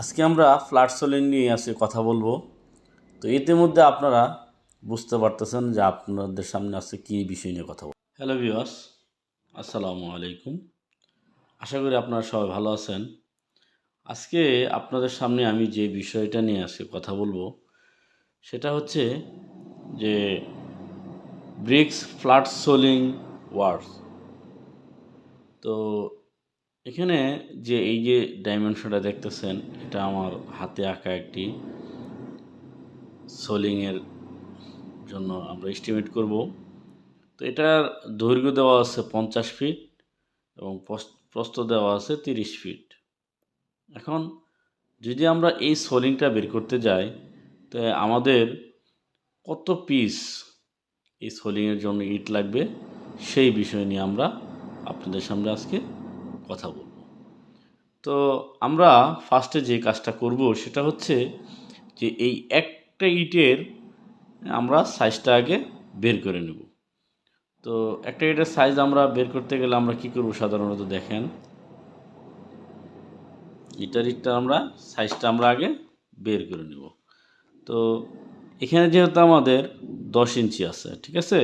আজকে আমরা ফ্ল্যাট সোলিং নিয়ে আজকে কথা বলব। তো ইতিমধ্যে আপনারা বুঝতে পারতেছেন যে আপনাদের সামনে আজকে কী বিষয় নিয়ে কথা বলব। হ্যালো ভিওয়াস আসসালামু আলাইকুম। আশা করি আপনারা সবাই ভালো আছেন। আজকে আপনাদের সামনে আমি যে বিষয়টা নিয়ে আজকে কথা বলব, সেটা হচ্ছে যে ব্রিক্স ফ্ল্যাট সোলিং ওয়ার্স। তো এখানে যে এই যে ডাইমেনশনটা দেখতেছেন, এটা আমার হাতে আঁকা একটি সোলিংয়ের জন্য আমরা এস্টিমেট করব। তো এটার দৈর্ঘ্য দেওয়া আছে পঞ্চাশ ফিট এবং প্রস্থ দেওয়া আছে তিরিশ ফিট এখন যদি আমরা এই সোলিংটা বের করতে যাই, তো আমাদের কত পিস এই সোলিংয়ের জন্য ইট লাগবে, সেই বিষয় নিয়ে আমরা আপনাদের সামনে আজকে কথা বলব। তো আমরা ফার্স্টে যে কাজটা করব সেটা হচ্ছে যে এই একটা ইটের আমরা সাইজটা আগে বের করে নেব। তো একটা ইটের সাইজ আমরা বের করতে গেলে আমরা কি করব সাধারণত দেখেন। ইটার ইটটা আমরা সাইজটা আমরা আগে বের করে নেব। তো এখানে যেহেতু আমাদের দশ ইঞ্চি আছে, ঠিক আছে?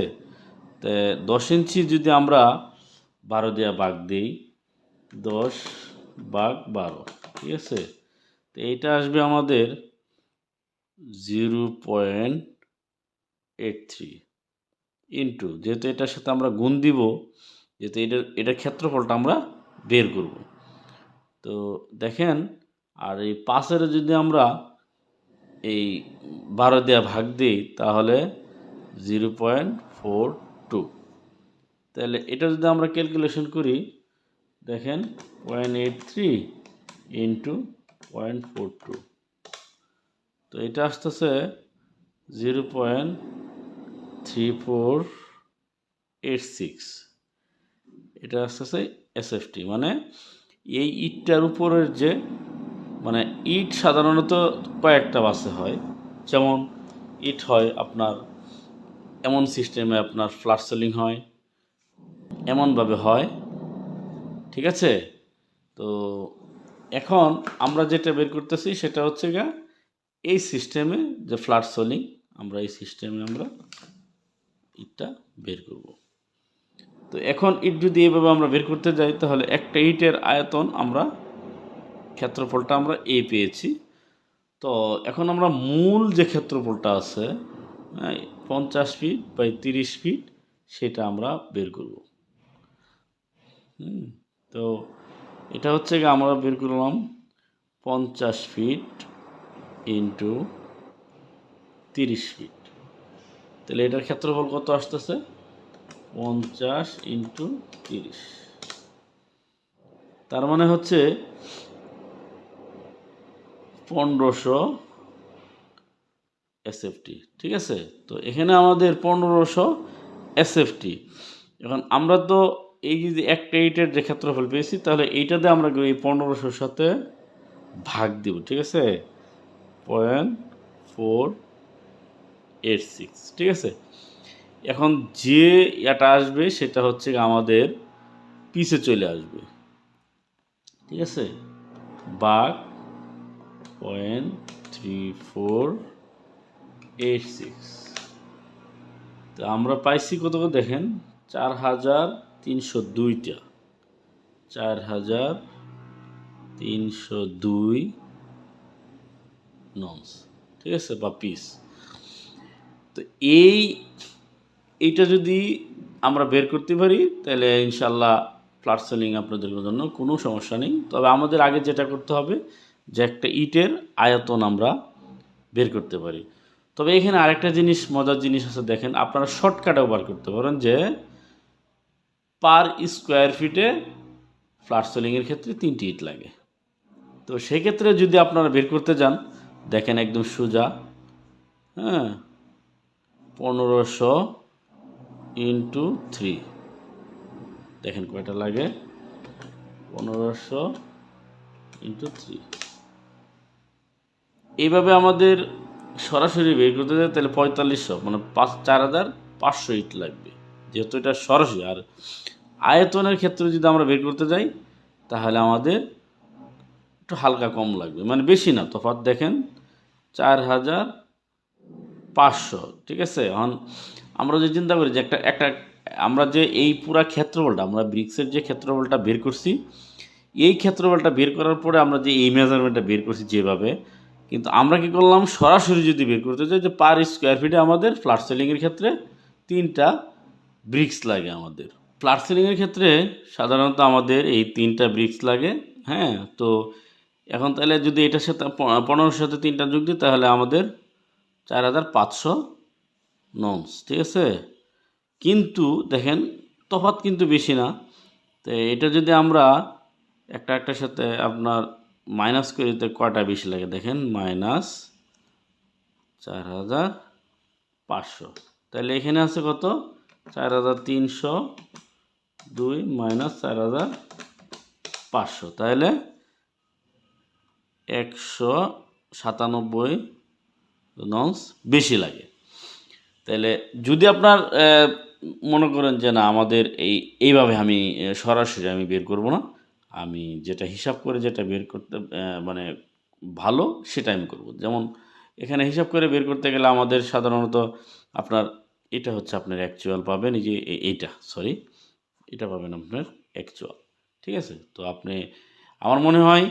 তো দশ ইঞ্চি যদি আমরা বারো দেওয়া বাঘ দিই দশ বাঘ বারো, ঠিক আছে? তো এইটা আসবে আমাদের zero point eight three into, যেহেতু এটার সাথে আমরা গুণ দিব, যেহেতু এটার এটার ক্ষেত্রফলটা আমরা বের করব। তো দেখেন, আর এই পাশের যদি আমরা এই বারো দেওয়া ভাগ দিই, তাহলে জিরো পয়েন্ট ফোর টু। তাহলে এটা যদি আমরা ক্যালকুলেশন করি দেখেন point eight three into point four two তো এটা আসতেছে zero point three four eight six এটা আসতেছে এসএফটি মানে এই ইটটার উপরের যে মানে ইট সাধারণত কয়েকটা বাসে হয়। যেমন, ইট হয় আপনার, এমন সিস্টেমে আপনার ফ্ল্যাট সেলিং হয়, এমনভাবে হয়। ঠিক আছে? তো এখন আমরা যেটা বের করতেছি সেটা হচ্ছে গা এই সিস্টেমে যে ফ্ল্যাট সোলিং আমরা এই সিস্টেমে আমরা ইটটা বের করব। তো এখন ইট যদি এভাবে আমরা বের করতে যাই তাহলে একটা ইটের আয়তন আমরা ক্ষেত্রফলটা আমরা এ পেয়েছি। তো এখন আমরা মূল যে ক্ষেত্রফলটা আছে হ্যাঁ, পঞ্চাশ ফিট বাই তিরিশ ফিট সেটা আমরা বের করব। হুম। তো এটা হচ্ছে আমরা বের করলাম পঞ্চাশ ফিট ইন্টু তিরিশ ফিট তাহলে এটার ক্ষেত্রফল কত আসতেছে? পঞ্চাশ ইন্টু তিরিশ। তার মানে হচ্ছে পনেরোশো এসএফটি ঠিক আছে? তো এখানে আমাদের পনেরোশো এসএফটি এখন আমরা তো এই যদি একটা এইটের যে ক্ষেত্রফল পেয়েছি, তাহলে এইটাতে আমরা এই পনেরোশোর সাথে ভাগ দিব, ঠিক আছে? পয়েন্ট ফোর এইট সিক্স, ঠিক আছে? এখন যে এটা আসবে, সেটা হচ্ছে আমাদের পিছে চলে আসবে, ঠিক আছে? বাঘ point three four eight six. তো আমরা পাইছি কত দেখেন? চার হাজার তিনশো দুইটা। চার হাজার তিনশো দুই নন্স। ঠিক আছে? বা পিস। তো এই, এইটা যদি আমরা বের করতে পারি, তাহলে ইনশাল্লাহ ফ্ল্যাট সেলিং আপনাদের জন্য কোনো সমস্যা নেই। তবে আমাদের আগে যেটা করতে হবে, যে একটা ইটের আয়তন আমরা বের করতে পারি। তবে এখানে আরেকটা জিনিস, মজার জিনিস আছে দেখেন, আপনারা শর্টকাটেও বার করতে পারেন যে পার স্কোয়ার ফিটে ফ্ল্যাট সেলিংয়ের ক্ষেত্রে তিনটি ইট লাগে। তো সেক্ষেত্রে যদি আপনারা বের করতে যান, দেখেন একদম সোজা হ্যাঁ পনেরোশো ইন্টু থ্রি। দেখেন কয়টা লাগে? পনেরোশো ইন্টু থ্রি। এইভাবে আমাদের সরাসরি বের করতে যায় তাহলে পঁয়তাল্লিশশো মানে পাঁচ, চার হাজার পাঁচশো ইট লাগবে। যেহেতু এটা সরাসরি আর আয়তনের ক্ষেত্রে যদি আমরা বের করতে যাই, তাহলে আমাদের একটু হালকা কম লাগবে। মানে বেশি না, তফাৎ দেখেন, চার হাজার পাঁচশো, ঠিক আছে? এখন আমরা যে চিন্তা করি যে একটা একটা, আমরা যে এই পুরা ক্ষেত্রফলটা, আমরা ব্রিক্সের যে ক্ষেত্রফলটা বের করছি, এই ক্ষেত্রফলটা বের করার পরে আমরা যে এই মেজারমেন্টটা বের করছি যেভাবে, কিন্তু আমরা কি করলাম? সরাসরি যদি বের করতে চাই যে পার স্কোয়ার ফিটে আমাদের ফ্ল্যাট সেলিংয়ের ক্ষেত্রে তিনটা ব্রিক্স লাগে আমাদের। ফ্ল্যাট সিলিংয়ের ক্ষেত্রে সাধারণত আমাদের এই তিনটা ব্রিক্স লাগে হ্যাঁ? তো এখন তাহলে যদি এটার সাথে পনেরোর সাথে তিনটা যোগ দিই, তাহলে আমাদের চার হাজার পাঁচশো নমস ঠিক আছে? কিন্তু দেখেন, তফাৎ কিন্তু বেশি না। তো এটা যদি আমরা একটা একটার সাথে আপনার মাইনাস করে দিতে কয়টা বেশি লাগে? দেখেন, মাইনাস চার হাজার পাঁচশো। তাহলে এখানে আছে কত? চার হাজার তিনশো, দুই মাইনাস চার হাজার পাঁচশো। তাহলে একশো সাতানব্বই নংস বেশি লাগে। তাহলে যদি আপনার মনে করেন যে না, আমাদের এই, এইভাবে আমি সরাসরি আমি বের করব না, আমি যেটা হিসাব করে যেটা বের করতে মানে ভালো সেটা আমি করব। যেমন এখানে হিসাব করে বের করতে গেলে আমাদের সাধারণত আপনার এটা হচ্ছে আপনার অ্যাকচুয়াল পাবেন, এই যে এইটা সরি এটা পাবেন আপনার অ্যাকচুয়াল ঠিক আছে? তো আপনি, আমার মনে হয়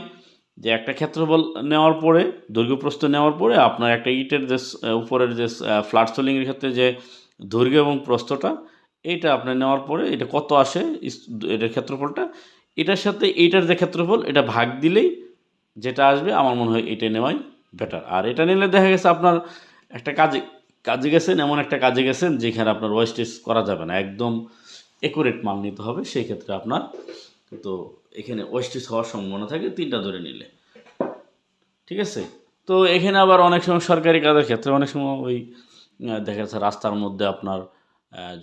যে একটা ক্ষেত্রফল নেওয়ার পরে দৈর্ঘ্য প্রস্থ নেওয়ার পরে আপনার একটা ইটের যে উপরের যে ফ্ল্যাট সোলিংয়ের ক্ষেত্রে যে দৈর্ঘ্য এবং প্রস্থটা, এইটা আপনি নেওয়ার পরে এটা কত আসে এটার ক্ষেত্রফলটা, এটার সাথে এইটার যে ক্ষেত্রফল, এটা ভাগ দিলেই যেটা আসবে, আমার মনে হয় এটা নেওয়াই বেটার আর এটা নিলে দেখা গেছে আপনার একটা কাজে কাজে গেছেন, এমন একটা কাজে গেছেন যেখানে আপনার ওয়েস্টেজ করা যাবে না। একদম একুরেট মাল নিতে হবে, সেই ক্ষেত্রে আপনার তো এখানে ওয়েস্টেজ হওয়ার সম্ভাবনা থাকে, তিনটা ধরে নিলে। ঠিক আছে? তো এখানে আবার অনেক সময় সরকারি কাজের ক্ষেত্রে অনেক সময় ওই দেখা যাচ্ছে রাস্তার মধ্যে আপনার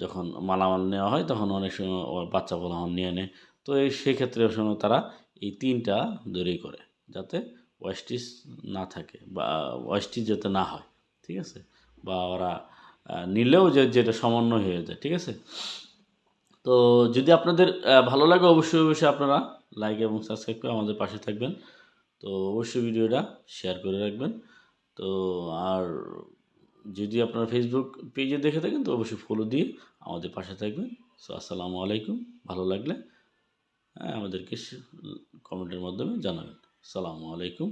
যখন মালামাল নেওয়া হয় তখন অনেক সময় বাচ্চা পোলাহন নিয়ে নেয়। তো এই সেক্ষেত্রে সময় তারা এই তিনটা দূরেই করে, যাতে ওয়েস্টিস না থাকে বা ওয়েস্টিস যাতে না হয়। ঠিক আছে? বা ওরা নিলেও যে, যেটা সমন্বয় হয়ে যায়, ঠিক আছে? তো যদি আপনাদের ভালো লাগে অবশ্যই অবশ্যই আপনারা লাইক এবং সাবস্ক্রাইব করে আমাদের পাশে থাকবেন। তো অবশ্যই ভিডিওটা শেয়ার করে রাখবেন। তো আর যদি আপনারা ফেসবুক পেজে দেখে থাকেন, তো অবশ্যই ফলো দিয়ে আমাদের পাশে থাকবেন। সো আসসালামু আলাইকুম। ভালো লাগলে হ্যাঁ আমাদেরকে কমেন্টের মাধ্যমে জানাবেন। আসসালামু আলাইকুম।